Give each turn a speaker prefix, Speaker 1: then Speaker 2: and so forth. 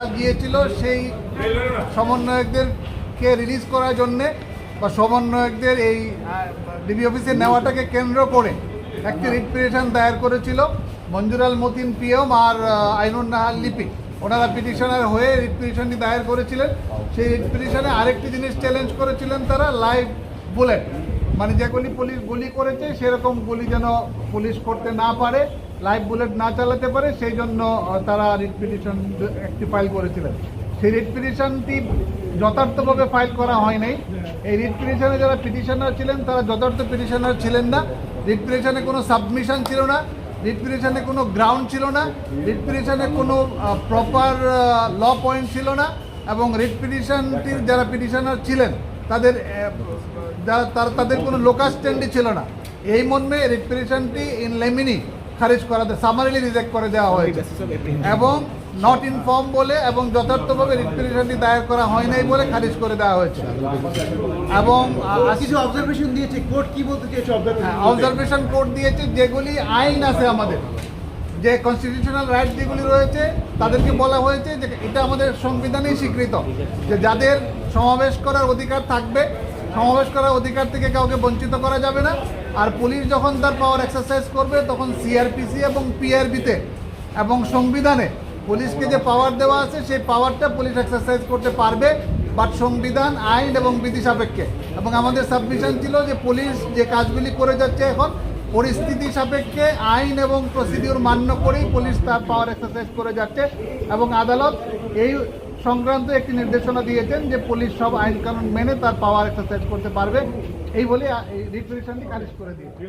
Speaker 1: গিয়েছিল সেই সমন্বয়কদেরকে রিলিজ করার জন্যে বা সমন্বয়কদের এই ডিবি অফিসে নেওয়াটাকে কেন্দ্র করে একটি রিট দায়ের করেছিল মঞ্জুরাল মতিন পিএম আর আইনুন নাহার লিপি। ওনারা পিটিশনার হয়ে রিট দায়ের করেছিলেন। সেই রিট আরেকটি জিনিস চ্যালেঞ্জ করেছিলেন তারা লাইভ বুলেট মানে যেগুলি পুলিশ গুলি করেছে, সেরকম গুলি যেন পুলিশ করতে না পারে। লাইভ বুলেট না চালাতে পারে, সেই জন্য তারা রিট পিটিশন একটি ফাইল করেছিলেন। সেই রিট পিটিশনটি যথার্থভাবে ফাইল করা হয় নাই। এই রিট পিটিশনে যারা পিটিশনার ছিলেন, তারা যথার্থ পিটিশনার ছিলেন না। রিট পিটিশনে কোনো সাবমিশন ছিল না। রিট পিটিশনে কোনো গ্রাউন্ড ছিল না। রিট পিটিশনে কোনো প্রপার ল পয়েন্ট ছিল না এবং রিট পিটিশনটির যারা পিটিশনার ছিলেন, তাদের তাদের কোনো লোকাল স্ট্যান্ডই ছিল না। এই মর্মে রিট পিটিশনটি ইন লেমিনি খারিজ করা সামারিলি রিজেক্ট করে দেওয়া হয়েছে। এবং নট ইনফর্ম বলে এবং যথার্থভাবে রিট দায়ের করা হয় নাই বলে খারিজ করে দেওয়া হয়েছে। এবং
Speaker 2: কিছু অবজারভেশন দিয়েছে কোর্ট কি বলতে চেয়েছে অবজারভেশন
Speaker 1: অবজারভেশন কোর্ট দিয়েছে যেগুলি আইন আছে আমাদের। যে কনস্টিটিউশনাল রাইট যেগুলি রয়েছে তাদেরকে বলা হয়েছে যে এটা আমাদের সংবিধানেই স্বীকৃত। যে যাদের সমাবেশ করার অধিকার থাকবে সমাবেশ করার অধিকার থেকে কাউকে বঞ্চিত করা যাবে না। আর পুলিশ যখন তার পাওয়ার এক্সারসাইজ করবে, তখন সিআরপিসি এবং পিআরবিতে এবং সংবিধানে পুলিশকে যে পাওয়ার দেওয়া আছে, সেই পাওয়ারটা পুলিশ এক্সারসাইজ করতে পারবে। বাট সংবিধান, আইন এবং বিধি সাপেক্ষে। এবং আমাদের সাবমিশন ছিল যে পুলিশ যে কাজগুলি করে যাচ্ছে এখন, পরিস্থিতি সাপেক্ষে আইন এবং প্রসিডিউর মান্য করেই পুলিশ তার পাওয়ার এক্সারসাইজ করে যাচ্ছে। এবং আদালত এই সংক্রান্ত একটি নির্দেশনা দিয়েছেন যে পুলিশ সব আইন কানুন মেনে তার পাওয়ার এক্সারসাইজ করতে পারবে। এই বলে রিট খারিজ করে দিয়েছে।